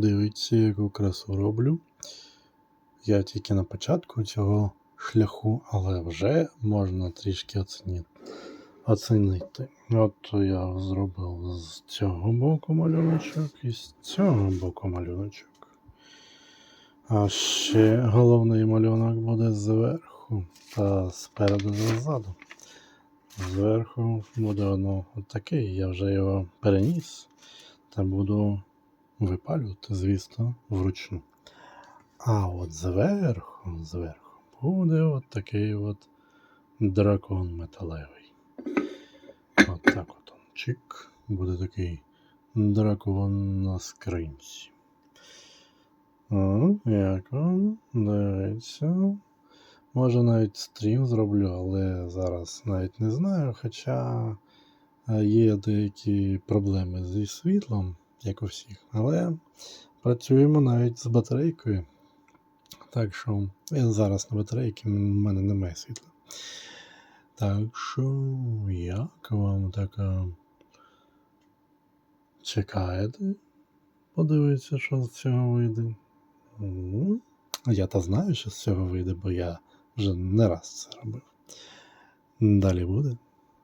Дивіться, яку красу роблю. Я тільки на початку цього шляху, але вже можна трішки оцінити. От я зробив з цього боку малюночок і з цього боку малюночок. А ще головний малюнок буде зверху та спереду ззаду. Зверху буде воно отакий, я вже його переніс та буду випалювати, звісно, вручну. А от зверху, зверху буде от такий от дракон металевий. От так от он чик. Буде такий дракон на скринці. О, як вам? Дивіться. Може навіть стрім зроблю, але зараз навіть не знаю. Хоча е, є деякі проблеми зі світлом, як у всіх. Але працюємо навіть з батарейкою. Так що я зараз на батарейці, в мене немає світла. Так що, як вам така. Чекаєте? Подивіться, що з цього вийде. Ну, Я та знаю, що з цього вийде, бо я вже не раз це робив. Далі буде.